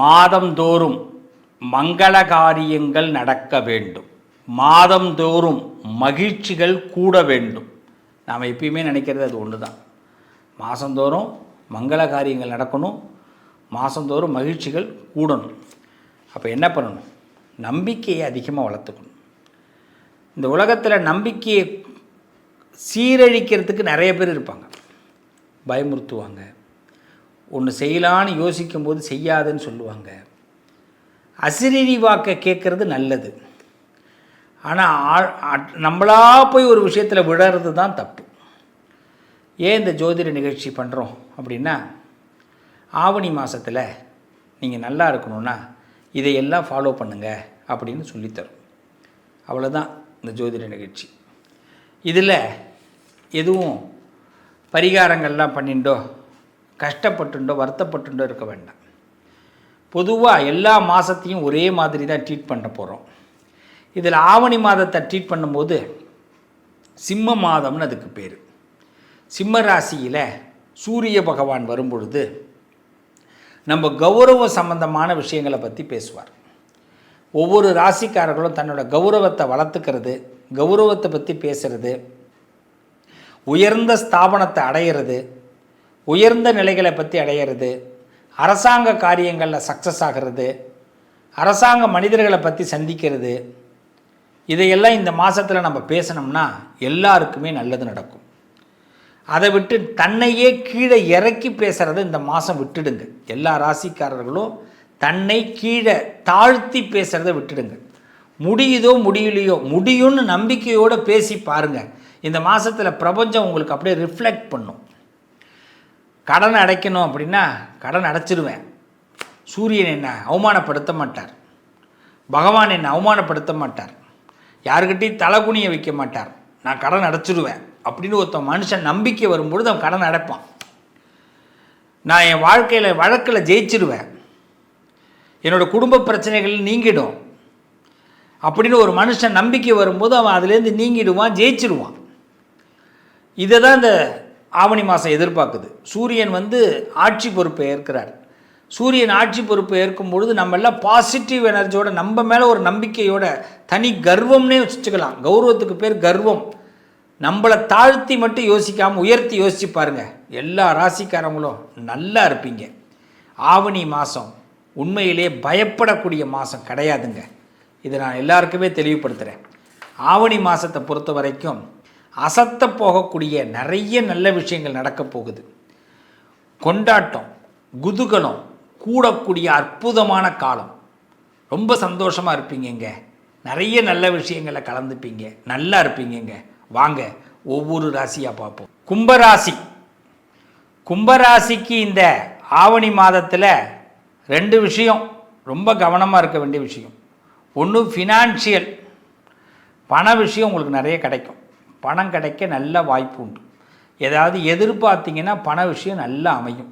மாதந்தோறும் மங்கள காரியங்கள் நடக்க வேண்டும். மாதந்தோறும் மகிழ்ச்சிகள் கூட வேண்டும். நாம் எப்பயுமே நினைக்கிறது அது ஒன்று தான் மாதந்தோறும் மங்கள காரியங்கள் நடக்கணும். மாதந்தோறும் மகிழ்ச்சிகள் கூடணும். அப்போ என்ன பண்ணணும்? நம்பிக்கையை அதிகமாக வளர்த்துக்கணும். இந்த உலகத்தில் நம்பிக்கையை சீரழிக்கிறதுக்கு நிறைய பேர் இருப்பாங்க. பயமுறுத்துவாங்க. ஒன்று செய்யலான்னு யோசிக்கும்போது செய்யாதுன்னு சொல்லுவாங்க. அசிரீரி வாக்கை கேட்குறது நல்லது. ஆனால் நம்மளா போய் ஒரு விஷயத்தில் விழறது தான் தப்பு. ஏன் இந்த ஜோதிட நிகழ்ச்சி பண்ணுறோம் அப்படின்னா ஆவணி மாதத்தில் நீங்கள் நல்லா இருக்கணும்னா இதையெல்லாம் ஃபாலோ பண்ணுங்கள் அப்படின்னு சொல்லித்தரும். அவ்வளோதான் இந்த ஜோதிட நிகழ்ச்சி. இதில் எதுவும் பரிகாரங்கள்லாம் பண்ணிண்டோ? கஷ்டப்பட்டுண்டோ வருத்தப்பட்டுண்டோ இருக்க வேண்டாம். பொதுவாக எல்லா மாதத்தையும் ஒரே மாதிரி தான் ட்ரீட் பண்ண போகிறோம் இதில் ஆவணி மாதத்தை ட்ரீட் பண்ணும்போது சிம்ம மாதம்னு அதுக்கு பேர். சிம்ம ராசியில் சூரிய பகவான் வரும்பொழுது நம்ம கௌரவ சம்பந்தமான விஷயங்களை பற்றி பேசுவார். ஒவ்வொரு ராசிக்காரர்களும் தன்னோட கௌரவத்தை வளர்த்துக்கிறது கௌரவத்தை பற்றி பேசுகிறது உயர்ந்த ஸ்தாபனத்தை அடையிறது உயர்ந்த நிலைகளை பற்றி அடையிறது அரசாங்க காரியங்களில் சக்ஸஸ் ஆகிறது அரசாங்க மனிதர்களை பற்றி சந்திக்கிறது இதையெல்லாம் இந்த மாதத்தில் நம்ம பேசினோம்னா எல்லாருக்குமே நல்லது நடக்கும். அதை விட்டு தன்னையே கீழே இறக்கி பேசுகிறத இந்த மாதம் விட்டுடுங்க. எல்லா ராசிக்காரர்களும் தன்னை கீழே தாழ்த்தி பேசுகிறத விட்டுடுங்க. முடியுதோ முடியலையோ முடியும்னு நம்பிக்கையோடு பேசி பாருங்கள் இந்த மாதத்தில் பிரபஞ்சம் உங்களுக்கு அப்படியே ரிஃப்ளெக்ட் பண்ணும். கடன் அடைக்கணும் அப்படின்னா கடன் அடைச்சிருவேன். சூரியன் என்னை அவமானப்படுத்த மாட்டார். பகவான் என்னை அவமானப்படுத்த மாட்டார். யாருக்கிட்டையும் தலைகுனிய வைக்க மாட்டார். நான் கடன் அடைச்சிடுவேன் அப்படின்னு ஒருத்தன் மனுஷன் நம்பிக்கை வரும்பொழுது அவன் கடன் அடைப்பான். நான் என் வாழ்க்கையில் வழக்கில் ஜெயிச்சிடுவேன் என்னோடய குடும்ப பிரச்சனைகள் நீங்கிடும். அப்படின்னு ஒரு மனுஷன் நம்பிக்கை வரும்போது அவன் அதுலேருந்து நீங்கிடுவான் ஜெயிச்சிடுவான் இதை தான் இந்த ஆவணி மாதம் எதிர்பார்க்குது. சூரியன் வந்து ஆட்சி பொறுப்பை ஏற்கிறார். சூரியன் ஆட்சி பொறுப்பை ஏற்கும் பொழுது நம்ம எல்லாம் பாசிட்டிவ் எனர்ஜியோட நம்ம மேலே ஒரு நம்பிக்கையோட தனி கர்வம்னே வச்சுக்கலாம். கௌரவத்துக்கு பேர் கர்வம். நம்மளை தாழ்த்தி மட்டும் யோசிக்காமல் உயர்த்தி யோசிச்சு பாருங்கள் எல்லா ராசிக்காரங்களும் நல்லா இருப்பீங்க. ஆவணி மாதம் உண்மையிலே பயப்படக்கூடிய மாதம் கிடையாதுங்க. இதை நான் எல்லாருக்குமே தெளிவுபடுத்துகிறேன் ஆவணி மாதத்தை பொறுத்த வரைக்கும் அசத்த போகக்கூடிய நிறைய நல்ல விஷயங்கள் நடக்கப் போகுது. கொண்டாட்டம் குதூகலம் கூடக்கூடிய அற்புதமான காலம். ரொம்ப சந்தோஷமாக இருப்பீங்கங்க நிறைய நல்ல விஷயங்களை கலந்துப்பீங்க. நல்லா இருப்பீங்கங்க வாங்க ஒவ்வொரு ராசியாக பார்ப்போம். கும்பராசி. கும்பராசிக்கு இந்த ஆவணி மாதத்தில் ரெண்டு விஷயம். ரொம்ப கவனமாக இருக்க வேண்டிய விஷயம். ஒன்று ஃபினான்ஷியல் பண விஷயம் உங்களுக்கு நிறைய கிடைக்கும். பணம் கிடைக்க நல்ல வாய்ப்பு உண்டு. ஏதாவது எதிர்பார்த்தீங்கன்னா பண விஷயம் நல்லா அமையும்.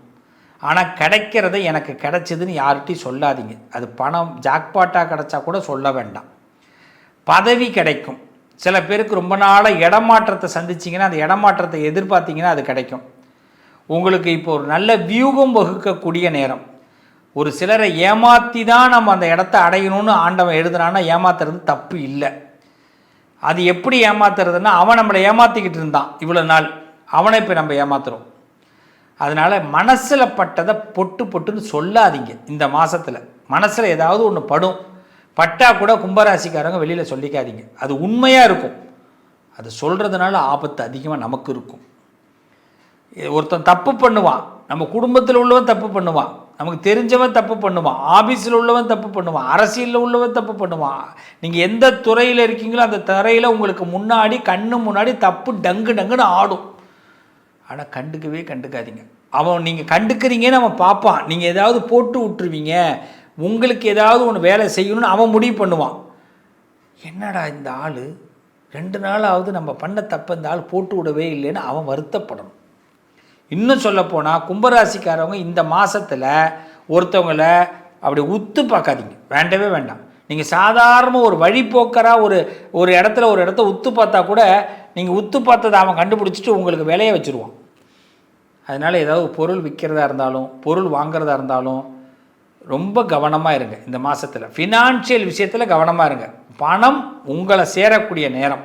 ஆனால் கிடைக்கிறத எனக்கு கிடைச்சதுன்னு யார்கிட்டையும் சொல்லாதீங்க. அது பணம் ஜாக்பாட்டாக கிடைச்சா கூட சொல்ல வேண்டாம். பதவி கிடைக்கும். சில பேருக்கு ரொம்ப நாளாக இடமாற்றத்தை சந்திச்சிங்கன்னா அந்த இடமாற்றத்தை எதிர்பார்த்தீங்கன்னா அது கிடைக்கும். உங்களுக்கு இப்போ ஒரு நல்ல வியூகம் வகுக்கக்கூடிய நேரம். ஒரு சிலரை ஏமாற்றி தான் நம்ம அந்த இடத்த அடையணும்னு ஆண்டவன் எழுதுனான்னா ஏமாத்துறது தப்பு இல்லை. அது எப்படி ஏமாத்துறதுன்னா அவன் நம்மளை ஏமாற்றிக்கிட்டு இருந்தான் இவ்வளோ நாள். அவனை இப்போ நம்ம ஏமாத்துறோம். அதனால் மனசில் பட்டதை பொட்டு பொட்டுன்னு சொல்லாதீங்க இந்த மாதத்தில் மனசில் ஏதாவது ஒன்று படும். பட்டா கூட கும்பராசிக்காரங்க வெளியில் சொல்லிக்காதீங்க. அது உண்மையாக இருக்கும். அது சொல்கிறதுனால ஆபத்து அதிகமாக நமக்கு இருக்கும். ஒருத்தன் தப்பு பண்ணுவான். நம்ம குடும்பத்தில் உள்ளவன் தப்பு பண்ணுவான். நமக்கு தெரிஞ்சவன் தப்பு பண்ணுவான். ஆஃபீஸில் உள்ளவன் தப்பு பண்ணுவான். அரசியலில் உள்ளவன் தப்பு பண்ணுவான். நீங்கள் எந்த துறையில் இருக்கீங்களோ அந்த துறையில் உங்களுக்கு முன்னாடி கண்ணு முன்னாடி தப்பு டங்கு டங்குன்னு ஆடும். ஆனால் கண்டுக்கவே கண்டுக்காதீங்க. அவன் நீங்கள் கண்டுக்கிறீங்கன்னு அவன் பார்ப்பான். நீங்கள் ஏதாவது போட்டு விட்டுருவீங்க. உங்களுக்கு ஏதாவது ஒன்று வேலை செய்யணும்னு அவன் முடிவு பண்ணுவான். என்னடா இந்த ஆள்? ரெண்டு நாளாவது நம்ம பண்ண தப்பு இந்த ஆள் போட்டு விடவே இல்லைன்னு அவன் வருத்தப்படணும். இன்னும் சொல்லப்போனால் கும்பராசிக்காரவங்க இந்த மாதத்தில் ஒருத்தவங்கள அப்படி உத்து பார்க்காதீங்க. வேண்டவே வேண்டாம். நீங்கள் சாதாரண ஒரு வழிபோக்கராக ஒரு ஒரு இடத்துல ஒரு இடத்த உத்து பார்த்தா கூட நீங்கள் உத்து பார்த்ததை அவன் கண்டுபிடிச்சிட்டு உங்களுக்கு விலையை வச்சுருவான். அதனால் ஏதாவது பொருள் விற்கிறதா இருந்தாலும் பொருள் வாங்குறதா இருந்தாலும் ரொம்ப கவனமாக இருங்க இந்த மாதத்தில் ஃபினான்ஷியல் விஷயத்தில் கவனமாக இருங்க. பணம் உங்களை சேரக்கூடிய நேரம்.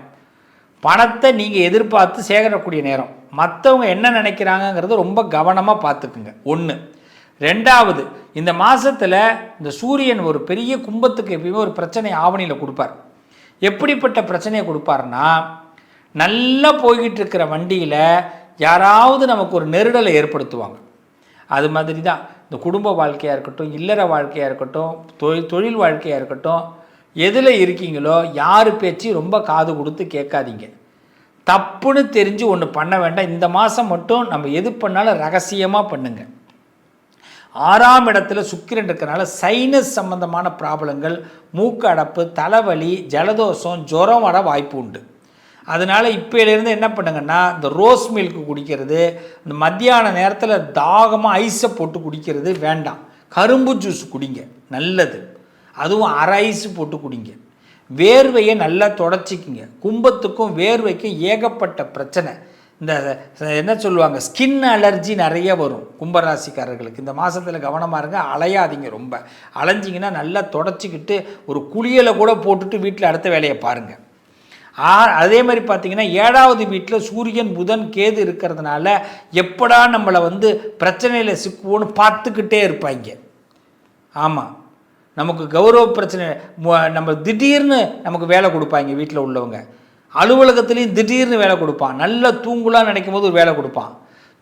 பணத்தை நீங்கள் எதிர்பார்த்து சேகரக்கூடிய நேரம். மற்றவங்க என்ன நினைக்கிறாங்கங்கிறத ரொம்ப கவனமாக பார்த்துக்குங்க. ஒன்று ரெண்டாவது இந்த மாதத்தில் இந்த சூரியன் ஒரு பெரிய கும்பத்துக்கு எப்பயுமே ஒரு பிரச்சனை ஆவணியில் கொடுப்பார். எப்படிப்பட்ட பிரச்சனையை கொடுப்பாருன்னா நல்லா போய்கிட்டு இருக்கிற வண்டியில் யாராவது நமக்கு ஒரு நெருடலை ஏற்படுத்துவாங்க. அது மாதிரி தான் இந்த குடும்ப வாழ்க்கையாக இருக்கட்டும் இல்லற வாழ்க்கையாக இருக்கட்டும் தொழில் தொழில் வாழ்க்கையாக இருக்கட்டும் எதில் இருக்கீங்களோ யார் பேச்சு ரொம்ப காது கொடுத்து கேட்காதீங்க. தப்புன்னு தெரிஞ்சு ஒன்று பண்ண வேண்டாம். இந்த மாதம் மட்டும் நம்ம எது பண்ணாலும் ரகசியமாக பண்ணுங்க. ஆறாம் இடத்துல சுக்கிரன் இருக்கிறனால சைனஸ் சம்பந்தமான ப்ராப்ளங்கள் மூக்கு அடப்பு தலைவலி ஜலதோஷம் ஜுரம் வர வாய்ப்பு உண்டு. அதனால் இப்போலேருந்து என்ன பண்ணுங்கன்னா இந்த ரோஸ் மில்க் குடிக்கிறது இந்த மத்தியான நேரத்தில் தாகமாக ஐஸை போட்டு குடிக்கிறது வேண்டாம். கரும்பு ஜூஸ் குடிங்க நல்லது. அதுவும் அரை ஐஸ் போட்டு குடிங்க. வேர்வையை நல்லா தொடச்சிக்குங்க. கும்பத்துக்கும் வேர்வைக்கும் ஏகப்பட்ட பிரச்சனை. இந்த என்ன சொல்லுவாங்க? ஸ்கின் அலர்ஜி நிறைய வரும் கும்பராசிக்காரர்களுக்கு. இந்த மாதத்தில் கவனமாக இருங்க அலையாதீங்க ரொம்ப. அலைஞ்சிங்கன்னா நல்லா தொடச்சிக்கிட்டு ஒரு குளியலை கூட போட்டுட்டு வீட்டில் அடுத்த வேலையை பாருங்கள் ஆ அதே மாதிரி பார்த்தீங்கன்னா ஏழாவது வீட்டில் சூரியன் புதன் கேது இருக்கிறதுனால எப்படா நம்மளை வந்து பிரச்சனையில் சிக்குவோன்னு பார்த்துக்கிட்டே இருப்பாங்க. ஆமாம் நமக்கு கௌரவ பிரச்சனை நம்ம திடீர்னு நமக்கு வேலை கொடுப்பாங்க வீட்டில் உள்ளவங்க. அலுவலகத்துலேயும் திடீர்னு வேலை கொடுப்பான். நல்ல தூங்குலான்னு நினைக்கும் போது ஒரு வேலை கொடுப்பான்.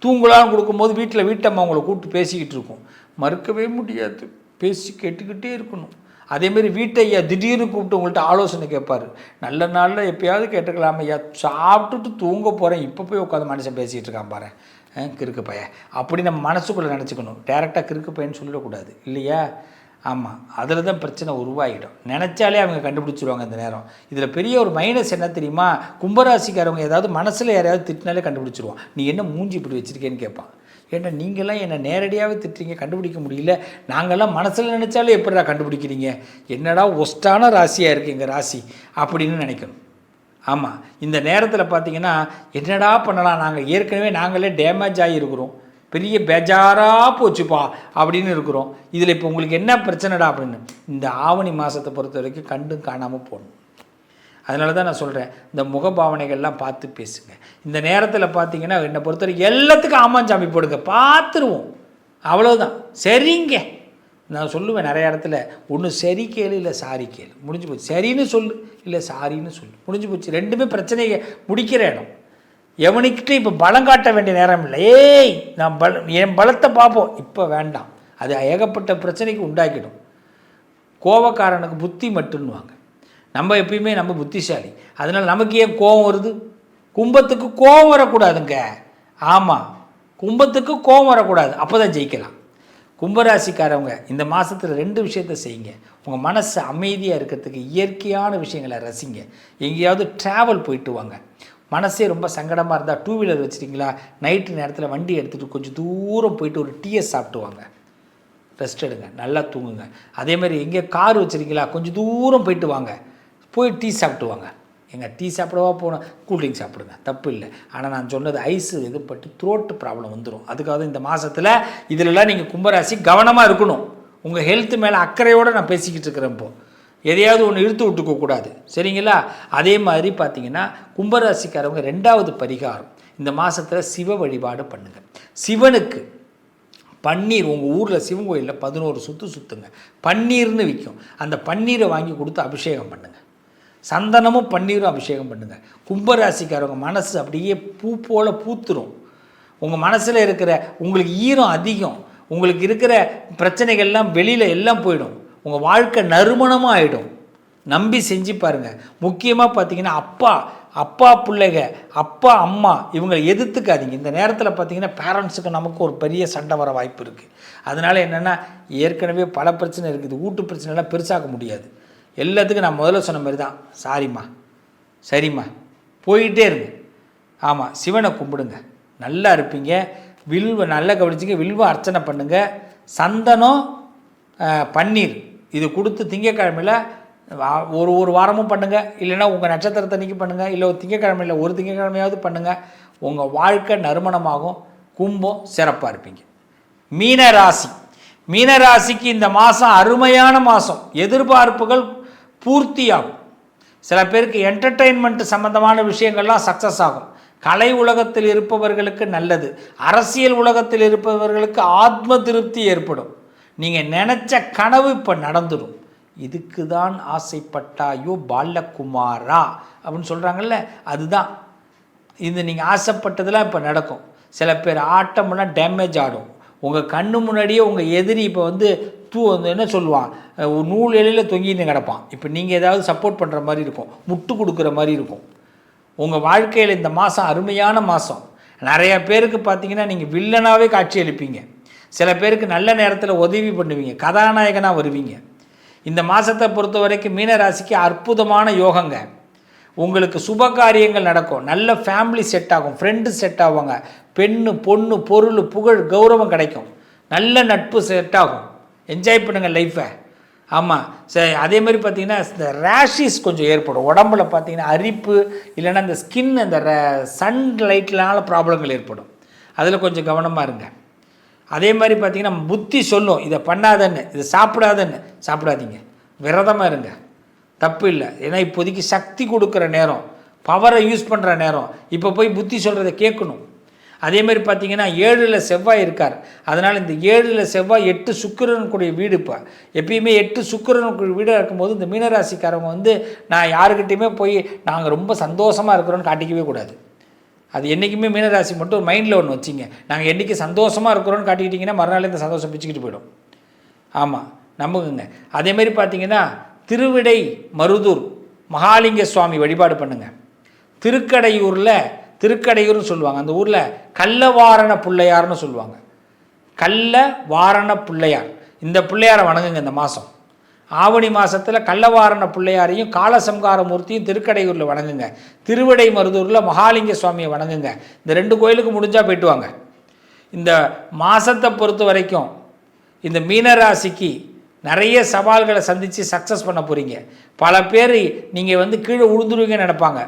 தூங்குலான்னு கொடுக்கும்போது வீட்டில் வீட்டம்மா அவங்கள கூப்பிட்டு பேசிக்கிட்டு இருக்கும். மறுக்கவே முடியாது. பேசி கேட்டுக்கிட்டே இருக்கணும். அதேமாரி வீட்டை ஐயா திடீர்னு கூப்பிட்டு உங்கள்கிட்ட ஆலோசனை கேட்பாரு. நல்ல நாளில் எப்பயாவது கேட்டுக்கலாம் ஐயா. சாப்பிட்டுட்டு தூங்க போகிறேன் இப்போ போய் உட்காந்து மனுஷன் பேசிகிட்டு இருக்கான் பாரு. கிறுக்கு பையன். அப்படி நம்ம மனசுக்குள்ளே நினச்சிக்கணும். டேரெக்டாக கிறுக்கு பையன்னு சொல்லிடக்கூடாது. இல்லையா? ஆமாம் அதில் தான் பிரச்சனை உருவாகிடும். நினச்சாலே அவங்க கண்டுபிடிச்சிருவாங்க அந்த நேரம். இதில் பெரிய ஒரு மைனஸ் என்ன தெரியுமா? கும்பராசிக்காரவங்க ஏதாவது மனசில் யாரையாவது திட்டினாலே கண்டுபிடிச்சிருவான். நீ என்ன மூஞ்சி இப்படி வச்சிருக்கேன்னு கேட்பான். ஏன்னா நீங்களாம் என்னை நேரடியாகவே திட்டுறீங்க கண்டுபிடிக்க முடியல. நாங்கள்லாம் மனசில் நினச்சாலே எப்படிடா கண்டுபிடிக்கிறீங்க? என்னடா ஒஸ்டான ராசியாக இருக்குது எங்கள் ராசி? அப்படின்னு நினைக்கணும். ஆமாம் இந்த நேரத்தில் பார்த்தீங்கன்னா என்னடா பண்ணலாம்? நாங்கள் ஏற்கனவே நாங்களே டேமேஜ் ஆகியிருக்கிறோம். பெரிய பேஜாராக போச்சுப்பா அப்படின்னு இருக்கிறோம். இதில் இப்போ உங்களுக்கு என்ன பிரச்சனைடா அப்படின்னு? இந்த ஆவணி மாதத்தை பொறுத்த வரைக்கும் கண்டும் காணாமல் போகணும். அதனால தான் நான் சொல்கிறேன் இந்த முகபாவனைகள்லாம் பார்த்து பேசுங்க. இந்த நேரத்தில் பார்த்தீங்கன்னா என்னை பொறுத்த வரைக்கும் எல்லாத்துக்கும் ஆமாஞ்சாமி போடுங்க பார்த்துருவோம். அவ்வளோதான் சரிங்க. நான் சொல்லுவேன் நிறைய இடத்துல ஒன்று சரி கேளு இல்லை சாரி கேளு. முடிஞ்சு போச்சு. சரின்னு சொல்லு இல்லை சாரின்னு சொல்லு. முடிஞ்சு போச்சு. ரெண்டுமே பிரச்சனையை முடிக்கிற இடம். எவனுக்கிட்ட இப்போ பலம் காட்ட வேண்டிய நேரம் இல்லை ஏய் நான் பல என் பலத்தை பார்ப்போம் இப்போ வேண்டாம். அது ஏகப்பட்ட பிரச்சனைக்கு உண்டாக்கிடும். கோவக்காரனுக்கு புத்தி மட்டுன்னுவாங்க. நம்ம எப்பயுமே நம்ம புத்திசாலி. அதனால் நமக்கு ஏன் கோபம் வருது? கும்பத்துக்கு கோபம் வரக்கூடாதுங்க. ஆமாம் கும்பத்துக்கு கோபம் வரக்கூடாது. அப்போ தான் ஜெயிக்கலாம். கும்பராசிக்காரவங்க இந்த மாதத்தில் ரெண்டு விஷயத்த செய்யுங்க. உங்கள் மனசு அமைதியாக இருக்கிறதுக்கு இயற்கையான விஷயங்களை ரசிங்க. எங்கேயாவது ட்ராவல் போயிட்டு வாங்க. மனசே ரொம்ப சங்கடமாக இருந்தால் டூ வீலர் வச்சுட்டிங்களா? நைட்டு நேரத்தில் வண்டி எடுத்துகிட்டு கொஞ்சம் தூரம் போயிட்டு ஒரு டீயை சாப்பிட்டு வாங்க. ரெஸ்ட் எடுங்க. நல்லா தூங்குங்க. அதே மாதிரி கார் வச்சுருக்கீங்களா? கொஞ்சம் தூரம் போயிட்டு வாங்க. போய் டீ சாப்பிட்டு வாங்க. எங்கள் டீ சாப்பிடவா போகணும் கூல்ட்ரிங்க் சாப்பிடுங்க. தப்பு இல்லை. ஆனால் நான் சொன்னது ஐஸு இது பட்டு த்ரோட்டு ப்ராப்ளம் வந்துடும் அதுக்காக இந்த மாதத்தில் இதிலெல்லாம் நீங்கள் கும்பராசி கவனமாக இருக்கணும். உங்கள் ஹெல்த் மேலே அக்கறையோடு நான் பேசிக்கிட்டு இருக்கிறேன் இப்போ. எதையாவது ஒன்று இழுத்து விட்டுக்க கூடாது. சரிங்களா? அதே மாதிரி பார்த்தீங்கன்னா கும்பராசிக்காரவங்க ரெண்டாவது பரிகாரம். இந்த மாதத்தில் சிவ வழிபாடு பண்ணுங்கள் சிவனுக்கு பன்னீர் உங்கள் ஊரில் சிவன் கோயிலில் பதினோரு சுற்று சுற்றுங்க பன்னீர்னு விற்கும் அந்த பன்னீரை வாங்கி கொடுத்து அபிஷேகம் பண்ணுங்கள் சந்தனமும் பன்னீரும் அபிஷேகம் பண்ணுங்கள் கும்பராசிக்காரவங்க மனசு அப்படியே பூ போல் பூத்துரும். உங்கள் மனசில் இருக்கிற உங்களுக்கு ஈரம் அதிகம். உங்களுக்கு இருக்கிற பிரச்சனைகள்லாம் வெளியில் எல்லாம் போயிடும். உங்கள் வாழ்க்கை நறுமணமாக ஆகிடும் நம்பி செஞ்சு பாருங்கள் முக்கியமாக பார்த்தீங்கன்னா அப்பா அப்பா பிள்ளைங்க அப்பா அம்மா இவங்களை எதிர்த்துக்காதீங்க. இந்த நேரத்தில் பார்த்தீங்கன்னா பேரண்ட்ஸுக்கு நமக்கு ஒரு பெரிய சண்டை வர வாய்ப்பு இருக்குது அதனால் என்னென்னா ஏற்கனவே பல பிரச்சனை இருக்குது. வீட்டு பிரச்சனைலாம் பெருசாக்க முடியாது. எல்லாத்துக்கும் நான் முதல்ல சொன்ன மாதிரி தான். சாரிம்மா சரிம்மா. போயிட்டே இருங்க. ஆமாம் சிவனை கும்பிடுங்க. நல்லா இருப்பீங்க. வில்வ நல்லா கவனிச்சிங்க. வில்வ அர்ச்சனை பண்ணுங்கள் சந்தனம் பன்னீர். இது கொடுத்து திங்கக்கிழமையில் வா- ஒரு ஒரு வாரமும் பண்ணுங்கள் இல்லைன்னா உங்கள் நட்சத்திரத்தன்னைக்கு பண்ணுங்கள் இல்லை ஒரு திங்கக்கிழமையில் ஒரு திங்கக்கிழமையாவது பண்ணுங்கள் உங்கள் வாழ்க்கை நறுமணமாகும். கும்பம் சிறப்பாக இருப்பீங்க. மீன ராசி மீனராசிக்கு இந்த மாதம் அருமையான மாதம் எதிர்பார்ப்புகள் பூர்த்தியாகும். சில பேருக்கு என்டர்டெயின்மெண்ட் சம்மந்தமான விஷயங்கள்லாம் சக்ஸஸ் ஆகும். கலை உலகத்தில் இருப்பவர்களுக்கு நல்லது. அரசியல் உலகத்தில் இருப்பவர்களுக்கு ஆத்ம திருப்தி ஏற்படும். நீங்கள் நினச்ச கனவு இப்போ நடந்துடும் இதுக்கு தான் ஆசைப்பட்டாயோ பாலகுமாரா அப்படின்னு சொல்கிறாங்கல்ல அதுதான். இது நீங்கள் ஆசைப்பட்டதெல்லாம் இப்போ நடக்கும். சில பேர் ஆட்டமெல்லாம் டேமேஜ் ஆடும். உங்கள் கண்ணு முன்னாடியே உங்கள் எதிரி இப்போ வந்து தூ வந்து என்ன சொல்லுவான் ஒரு நூல் இலையில் தொங்கின்னு கிடப்பான். இப்போ நீங்கள் ஏதாவது சப்போர்ட் பண்ணுற மாதிரி இருக்கும். முட்டு கொடுக்குற மாதிரி இருக்கும். உங்கள் வாழ்க்கையில் இந்த மாதம் அருமையான மாதம் நிறைய பேருக்கு பார்த்தீங்கன்னா நீங்கள் வில்லனாகவே காட்சி அளிப்பீங்க. சில பேருக்கு நல்ல நேரத்தில் உதவி பண்ணுவீங்க கதாநாயகனாக வருவீங்க. இந்த மாதத்தை பொறுத்த வரைக்கும் மீனராசிக்கு அற்புதமான யோகங்க. உங்களுக்கு சுப காரியங்கள் நடக்கும் நல்ல ஃபேமிலி செட் ஆகும் ஃப்ரெண்டு செட் ஆவாங்க பெண்ணு பொண்ணு பொருள் புகழ் கௌரவம் கிடைக்கும். நல்ல நட்பு செட் ஆகும். என்ஜாய் பண்ணுங்கள் லைஃப்பை ஆமாம் சரி அதே மாதிரி பார்த்தீங்கன்னா இந்த ரேஷஸ் கொஞ்சம் ஏற்படும். உடம்புல பார்த்தீங்கன்னா அரிப்பு இல்லைன்னா இந்த ஸ்கின் அந்த சன் லைட்னால ப்ராப்ளங்கள் ஏற்படும். அதில் கொஞ்சம் கவனமாக இருங்க. அதே மாதிரி பார்த்தீங்கன்னா புத்தி சொல்லும் இதை பண்ணாதன்னு இதை சாப்பிடாதன்னு. சாப்பிடாதீங்க. விரதமாக இருங்க. தப்பு இல்லை. ஏன்னா இப்போதைக்கு சக்தி கொடுக்குற நேரம் பவரை யூஸ் பண்ணுற நேரம். இப்போ போய் புத்தி சொல்கிறத கேட்கணும். அதே மாதிரி பார்த்தீங்கன்னா ஏழில் செவ்வாய் இருக்கார். அதனால் இந்த ஏழில் செவ்வாய் எட்டு சுக்கிரனுக்குரிய வீடு இப்போ. எப்பயுமே எட்டு சுக்கரனுக்குரிய வீடாக இருக்கும்போது இந்த மீனராசிக்காரங்க வந்து நான் யாருக்கிட்டேயுமே போய் நாங்கள் ரொம்ப சந்தோஷமாக இருக்கிறோன்னு காட்டிக்கவே கூடாது. அது என்றைக்குமே மீனராசி மட்டும் ஒரு மைண்டில் ஒன்று வச்சிங்க. நாங்கள் என்றைக்கு சந்தோஷமாக இருக்கிறோன்னு காட்டிக்கிட்டிங்கன்னா மறுநாள் இந்த சந்தோஷம் பிச்சுக்கிட்டு போயிடும். ஆமாம் நம்புங்க அதேமாரி பார்த்தீங்கன்னா திருவிடை மருதூர் மகாலிங்க சுவாமி வழிபாடு பண்ணுங்கள் திருக்கடையூரில் திருக்கடையூர்னு சொல்லுவாங்க. அந்த ஊரில் கள்ளவாரண பிள்ளையார்னு சொல்லுவாங்க. கள்ள வாரண பிள்ளையார். இந்த பிள்ளையாரை வணங்குங்க இந்த மாதம் ஆவணி மாதத்தில் கள்ளவாரண பிள்ளையாரையும் காலசம்காரமூர்த்தியும் திருக்கடையூரில் வணங்குங்க. திருவிடை மருதூரில் மகாலிங்க சுவாமியை வணங்குங்க. இந்த ரெண்டு கோயிலுக்கு முடிஞ்சால் போயிட்டு வாங்க. இந்த மாதத்தை பொறுத்த வரைக்கும் இந்த மீனராசிக்கு நிறைய சவால்களை சந்தித்து சக்ஸஸ் பண்ண போகிறீங்க பல பேர் நீங்கள் வந்து கீழே உழுந்துருவீங்கன்னு நினைப்பாங்க.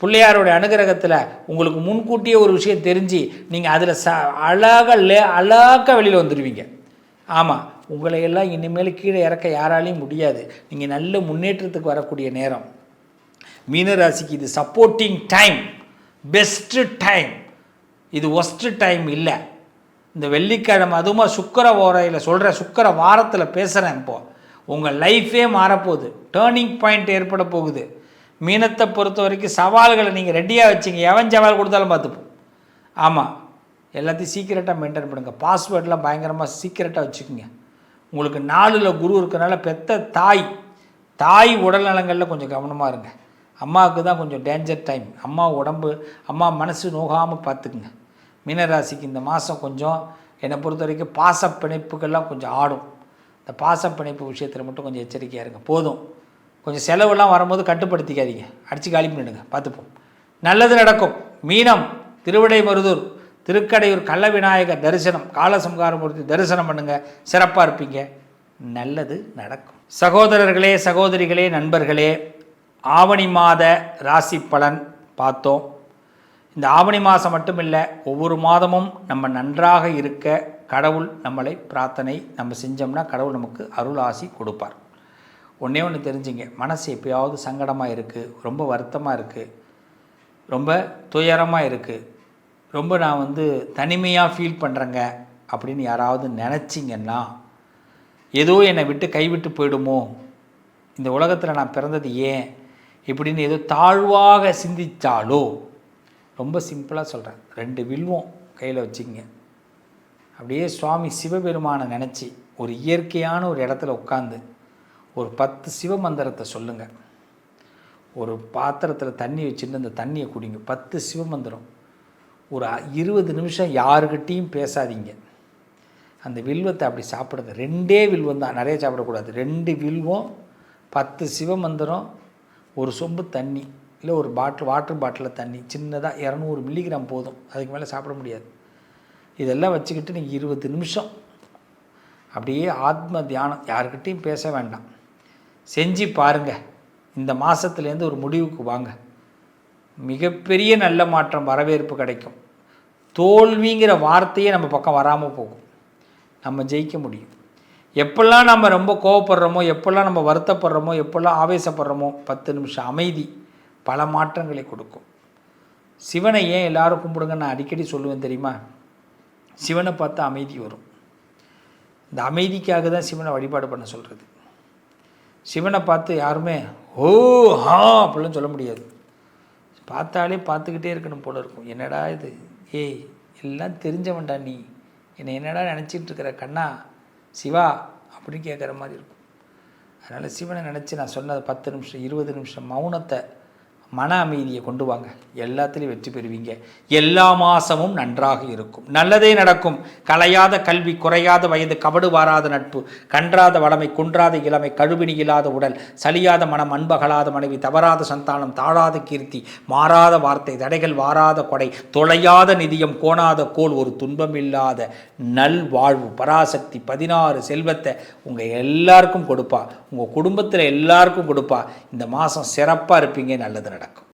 பிள்ளையாரோட அனுகிரகத்தில் உங்களுக்கு முன்கூட்டியே ஒரு விஷயம் தெரிஞ்சு நீங்கள் அதில் ச அழகாக லே அழகாக வெளியில் வந்துடுவீங்க ஆமாம் உங்களையெல்லாம் இனிமேல் கீழே இறக்க யாராலையும் முடியாது. நீங்கள் நல்ல முன்னேற்றத்துக்கு வரக்கூடிய நேரம். மீனராசிக்கு இது சப்போர்ட்டிங் டைம் பெஸ்ட்டு டைம் இது ஒஸ்ட்டு டைம் இல்லை. இந்த வெள்ளிக்கிழமை அதுவுமா சுக்கர ஓரையில் சொல்கிற சுக்கர வாரத்தில் பேசுகிறேன் இப்போது உங்கள் லைஃபே மாறப்போகுது. டேர்னிங் பாயிண்ட் ஏற்பட போகுது. மீனத்தை பொறுத்த வரைக்கும் சவால்களை நீங்கள் ரெடியாக வச்சிங்க. எவன் சவால் கொடுத்தாலும் பார்த்துப்போம். ஆமாம் எல்லாத்தையும் சீக்கிரட்டாக மெயின்டைன் பண்ணுங்கள் பாஸ்வேர்டெலாம் பயங்கரமாக சீக்கிரட்டாக வச்சுக்கோங்க. உங்களுக்கு நாலில் குரு இருக்கிறனால பெத்த தாய் தாய் உடல் நலங்களில் கொஞ்சம் கவனமாக இருங்க. அம்மாவுக்கு தான் கொஞ்சம் டேஞ்சர் டைம் அம்மா உடம்பு அம்மா மனசு நோகாமல் பார்த்துக்குங்க மீனராசிக்கு இந்த மாதம் கொஞ்சம் என்னை பொறுத்த வரைக்கும் பாச பிணைப்புகள்லாம் கொஞ்சம் ஆடும். இந்த பாச பிணைப்பு விஷயத்தில் மட்டும் கொஞ்சம் எச்சரிக்கையாக இருங்க. போதும். கொஞ்சம் செலவுலாம் வரும்போது கட்டுப்படுத்திக்காதீங்க. அடித்து காலி பண்ணிடுங்க. பார்த்துப்போம் நல்லது நடக்கும். மீனம் திருவிடை மருதூர் திருக்கடையூர் கள்ள விநாயகர் தரிசனம் காலசம்காரமூர்த்தி தரிசனம் பண்ணுங்கள் சிறப்பாக இருப்பீங்க. நல்லது நடக்கும். சகோதரர்களே சகோதரிகளே நண்பர்களே ஆவணி மாத ராசி பலன் பார்த்தோம். இந்த ஆவணி மாதம் மட்டும் இல்லை ஒவ்வொரு மாதமும் நம்ம நன்றாக இருக்க கடவுள் நம்மளை பிரார்த்தனை நம்ம செஞ்சோம்னா கடவுள் நமக்கு அருள் ஆசி கொடுப்பார். ஒன்றே ஒன்று தெரிஞ்சுங்க. மனசு எப்பயாவது சங்கடமாக இருக்குது ரொம்ப வருத்தமாக இருக்குது ரொம்ப துயரமாக இருக்குது ரொம்ப நான் வந்து தனிமையாக ஃபீல் பண்ணுறேங்க அப்படின்னு யாராவது நினச்சிங்கன்னா ஏதோ என்னை விட்டு கைவிட்டு போயிடுமோ? இந்த உலகத்தில் நான் பிறந்தது ஏன்? இப்படின்னு ஏதோ தாழ்வாக சிந்தித்தாலோ ரொம்ப சிம்பிளாக சொல்கிறேன் ரெண்டு வில்வம் கையில் வச்சுக்கங்க. அப்படியே சுவாமி சிவபெருமானை நினச்சி ஒரு இயற்கையான ஒரு இடத்துல உட்காந்து ஒரு பத்து சிவ மந்திரத்தை சொல்லுங்கள் ஒரு பாத்திரத்தில் தண்ணி வச்சுட்டு அந்த தண்ணியை குடிங்க. பத்து சிவமந்திரம் ஒரு இருபது நிமிஷம் யாருக்கிட்டேயும் பேசாதீங்க. அந்த வில்வத்தை அப்படி சாப்பிடுங்க ரெண்டே வில்வம் தான். நிறைய சாப்பிடக்கூடாது. ரெண்டு வில்வம் பத்து சிவமந்திரம் ஒரு சொம்பு தண்ணி இல்லை ஒரு பாட்டில் வாட்டர் பாட்டிலில் தண்ணி சின்னதாக இரநூறு மில்லிகிராம் போதும். அதுக்கு மேலே சாப்பிட முடியாது. இதெல்லாம் வச்சுக்கிட்டு நீங்கள் இருபது நிமிஷம் அப்படியே ஆத்ம தியானம். யாருக்கிட்டேயும் பேச வேண்டாம். செஞ்சு பாருங்கள் இந்த மாதத்துலேருந்து ஒரு முடிவுக்கு வாங்க. மிகப்பெரிய நல்ல மாற்றம் வரவேற்பு கிடைக்கும். தோல்விங்கிற வார்த்தையே நம்ம பக்கம் வராமல் போகும். நம்ம ஜெயிக்க முடியும். எப்பெல்லாம் நம்ம ரொம்ப கோவப்படுறோமோ எப்பெல்லாம் நம்ம வருத்தப்படுறோமோ எப்பெல்லாம் ஆவேசப்படுறோமோ பத்து நிமிஷம் அமைதி பல மாற்றங்களை கொடுக்கும். சிவனை ஏன் எல்லாரும் கும்பிடுங்க நான் அடிக்கடி சொல்லுவேன் தெரியுமா? சிவனை பார்த்தா அமைதி வரும். இந்த அமைதிக்காக தான் சிவனை வழிபாடு பண்ண சொல்கிறது சிவனை பார்த்து யாருமே ஓ ஹா அப்படிலாம் சொல்ல முடியாது. பார்த்தாலே பார்த்துக்கிட்டே இருக்கணும் போல இருக்கும். என்னடா இது? ஏய் எல்லாம் தெரிஞ்சவன்டா நீ. என்னை என்னடா நினச்சிட்டு இருக்கிற கண்ணா? சிவா அப்படின்னு கேட்குற மாதிரி இருக்கும். அதனால் சிவனை நினச்சி நான் சொன்னது பத்து நிமிஷம் இருபது நிமிஷம் மௌனத்தை மன அமைதியை கொண்டு வாங்க. எல்லாத்துலேயும் வெற்றி பெறுவீங்க. எல்லா மாதமும் நன்றாக இருக்கும். நல்லதே நடக்கும். கலையாத கல்வி குறையாத வயது கபடு வாராத நட்பு கன்றாத வளமை குன்றாத இளமை கழுவினி இல்லாத உடல் சலியாத மனம் அன்பகலாத மனைவி தவறாத சந்தானம் தாழாத கீர்த்தி மாறாத வார்த்தை தடைகள் வாராத கொடை தொலையாத நிதியம் கோணாத கோல் ஒரு துன்பமில்லாத நல் வாழ்வு பராசக்தி பதினாறு செல்வத்தை உங்கள் எல்லாருக்கும் கொடுப்பா. உங்கள் குடும்பத்தில் எல்லாருக்கும் கொடுப்பா. இந்த மாதம் சிறப்பாக இருப்பீங்க நல்லது நடக்கும்